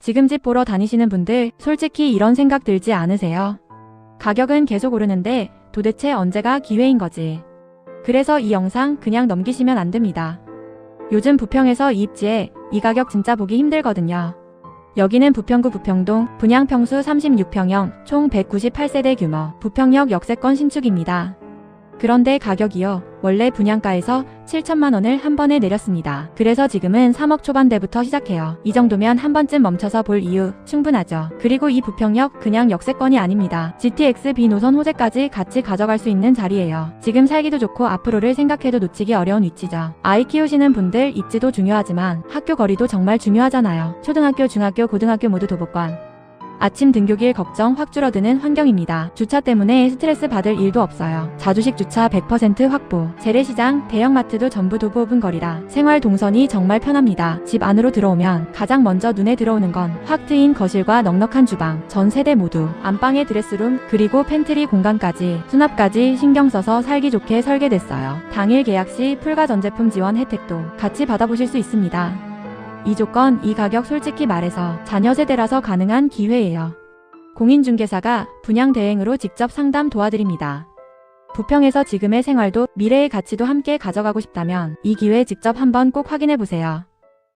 지금 집 보러 다니시는 분들 솔직히 이런 생각 들지 않으세요? 가격은 계속 오르는데 도대체 언제가 기회인 거지? 그래서 이 영상 그냥 넘기시면 안 됩니다. 요즘 부평에서 이 입지에 이 가격 진짜 보기 힘들거든요. 여기는 부평구 부평동 분양평수 36평형 총 198세대 규모 부평역 역세권 신축입니다. 그런데 가격이요. 원래 분양가에서 7천만 원을 한 번에 내렸습니다. 그래서 지금은 3억 초반대부터 시작해요. 이 정도면 한 번쯤 멈춰서 볼 이유 충분하죠. 그리고 이 부평역 그냥 역세권이 아닙니다. GTX B 노선 호재까지 같이 가져갈 수 있는 자리예요. 지금 살기도 좋고 앞으로를 생각해도 놓치기 어려운 위치죠. 아이 키우시는 분들 입지도 중요하지만 학교 거리도 정말 중요하잖아요. 초등학교, 중학교, 고등학교 모두 도보권. 아침 등교길 걱정 확 줄어드는 환경입니다. 주차 때문에 스트레스 받을 일도 없어요. 자주식 주차 100% 확보. 재래시장, 대형마트도 전부 도보 5분 거리라 생활 동선이 정말 편합니다. 집 안으로 들어오면 가장 먼저 눈에 들어오는 건 확 트인 거실과 넉넉한 주방, 전 세대 모두 안방에 드레스룸 그리고 팬트리 공간까지 수납까지 신경 써서 살기 좋게 설계됐어요. 당일 계약 시 풀가 전 제품 지원 혜택도 같이 받아보실 수 있습니다. 이 조건, 이 가격 솔직히 말해서 자녀 세대라서 가능한 기회예요. 공인중개사가 분양 대행으로 직접 상담 도와드립니다. 부평에서 지금의 생활도 미래의 가치도 함께 가져가고 싶다면 이 기회 직접 한번 꼭 확인해 보세요.